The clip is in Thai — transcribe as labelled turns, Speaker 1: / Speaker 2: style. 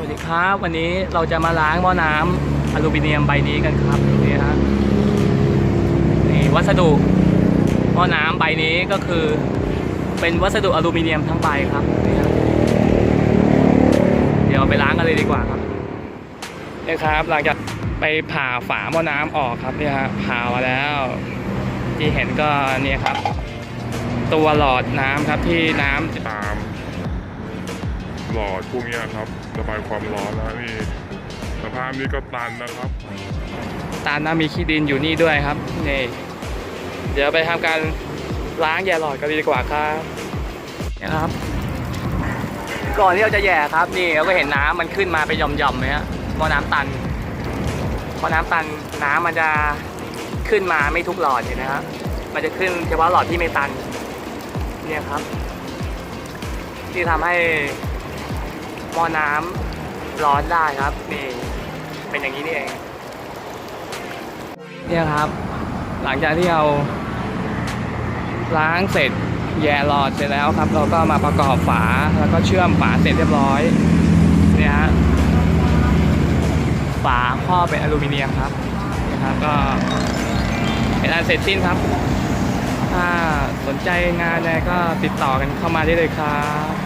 Speaker 1: วัสดีครับวันนี้เราจะมาล้างหม้อน้ำอลูมิเนียมใบนี้กันครับนี่ฮะนี่วัสดุหม้อน้ำใบนี้ก็คือ เป็นวัสดุอลูมิเนียมทั้งใบครับนี่ฮะเดี๋ยวไปล้างกันเลยดีกว่าครับนี่ครับหลังจากไปผ่าฝาหม้อน้ำออกครับเนี่ยฮะผ่ามาแล้ว ที่เห็นก็เนี่ยครับ ตัวหลอดน้ำครับที่น้ำ
Speaker 2: ตาม หลอดพวกนี้ครับระบายความร้อนแล้วนี่สภาพนี้ก็ตันนะครับ
Speaker 1: ตามน้ำมีขี้ดินอยู่นี่ด้วยครับนี่เดี๋ยวไปทำการล้างแย่หลอดกันดีกว่าครับนี่ครับ ก่อนที่เราจะแย่ครับนี่เราก็เห็นน้ำมันขึ้นมาเป็นหย่อมๆเลยฮะหม้อน้ำตันหม้อน้ำตันน้ำมันจะขึ้นมาไม่ทุกหลอดเห็นนะครับมันจะขึ้นเฉพาะหลอดที่ไม่ตันเนี่ยครับ ที่ทำให้ อน้ำร้อนได้ครับนี่เป็นอย่างนี้นี่เองเนี่ยครับ หลังจากที่เราล้างเสร็จแย่หลอดเสร็จแล้วครับ เราก็มาประกอบฝาแล้วก็เชื่อมฝาเสร็จเรียบร้อยเนี่ยฮะฝาครอบเป็นอลูมิเนียมครับนะครับก็เป็นอันเสร็จสิ้นครับ ถ้าสนใจงานอะไรก็ติดต่อกันเข้ามาได้เลยครับ